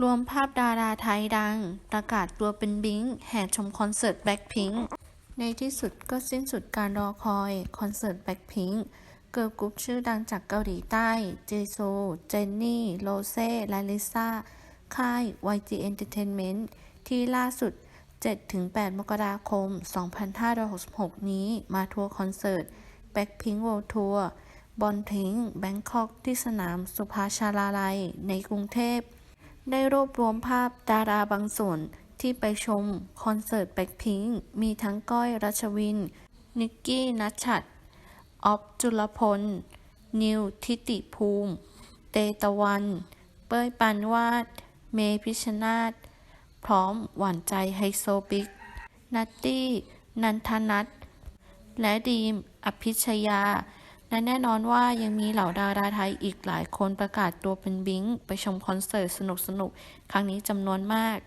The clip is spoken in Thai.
รวมภาพดาราไทยดัง ประกาศตัวเป็นบิงแห่ชมคอนเสิร์ตแบล็ k พิง k ์ในที่สุดก็สิ้นสุดการรอคอยคอนเสิร์ตแบล็ k พิง k ์เกิร์ลกรุ๊ปชื่อดังจากเกาหลีใต้ เจโซ เจนนี่โรเซ่ และลิซ่า ค่าย YG Entertainment ที่ล่าสุด 7-8 มกราคม 2566 นี้มาทัวร์คอนเสิร์ต Blackpink World Tour บอนพิงแบงคอกที่สนามสุภาชาลาลัย ในกรุงเทพ ได้รวบรวมภาพดาราบางส่วนที่ไปชม คอนเสิร์ตแบ็คพิงมีทั้งก้อยรัชวิน นิกกี้นัชชัดออฟจุลพล นิวทิติภูมิ เตตะวัน เป้ยปานวาด เมพิชนาธพร้อมหวานใจไฮโซบิ๊ก นัตตี้ นันทนัทและดีม อภิชยา และแน่นอนว่ายังมีเหล่าดาราไทยอีกหลายคนประกาศตัวเป็นบิงค์ไปชมคอนเสิร์ตสนุกๆ ครั้งนี้จำนวนมาก